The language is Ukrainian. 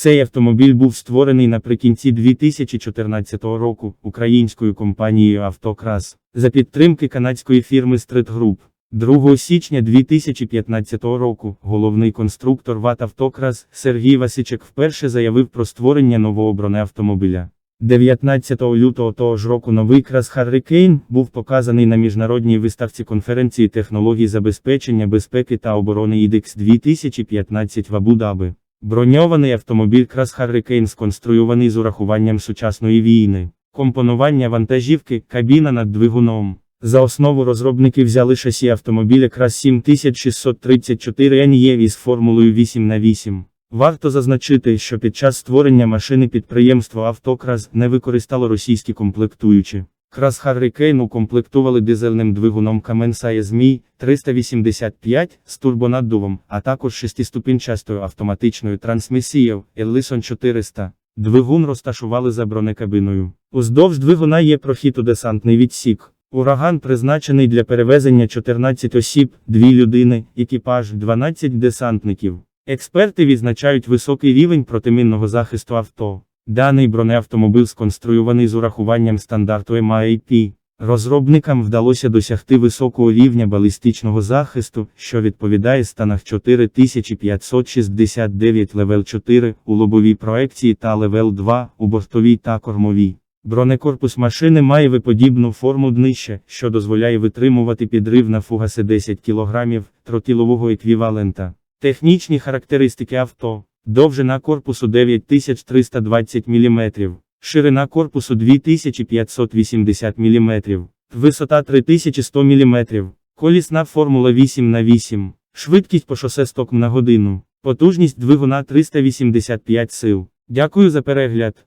Цей автомобіль був створений наприкінці 2014 року українською компанією Автокрас за підтримки канадської фірми Street Group. 2 січня 2015 року головний конструктор ВАТ Автокрас Сергій Васичек вперше заявив про створення нового бронеавтомобіля. 19 лютого того ж року новий крас Hurricane був показаний на міжнародній виставці конференції технологій забезпечення безпеки та оборони IDEX 2015 в Абу-Даби. Броньований автомобіль крас Hurricane сконструйований з урахуванням сучасної війни, компонування вантажівки, кабіна над двигуном. За основу розробники взяли шасі автомобіля крас 7634 NE із формулою 8 на 8 Варто зазначити, що під час створення машини підприємство Автокрас не використало російські комплектуючі. Крас Hurricane укомплектували дизельним двигуном Cummins SMI 385 з турбонаддувом, а також шестиступінчастою автоматичною трансмісією Ellison 400. Двигун розташували за бронекабиною. Уздовж двигуна є прохід у десантний відсік. Ураган призначений для перевезення 14 осіб, 2 людини, екіпаж 12 десантників. Експерти відзначають високий рівень протимінного захисту авто. Даний бронеавтомобіль сконструйований з урахуванням стандарту MIP. Розробникам вдалося досягти високого рівня балістичного захисту, що відповідає станах 4569 левел 4 у лобовій проекції та левел 2 у бортовій та кормовій. Бронекорпус машини має виподібну форму днища, що дозволяє витримувати підрив на фугаси 10 кг тротилового еквівалента. Технічні характеристики авто. Довжина корпусу 9320 мм, ширина корпусу 2580 мм, висота 3100 мм, колісна формула 8 на 8 швидкість по шосе сток на годину, потужність двигуна 385 сил. Дякую за перегляд.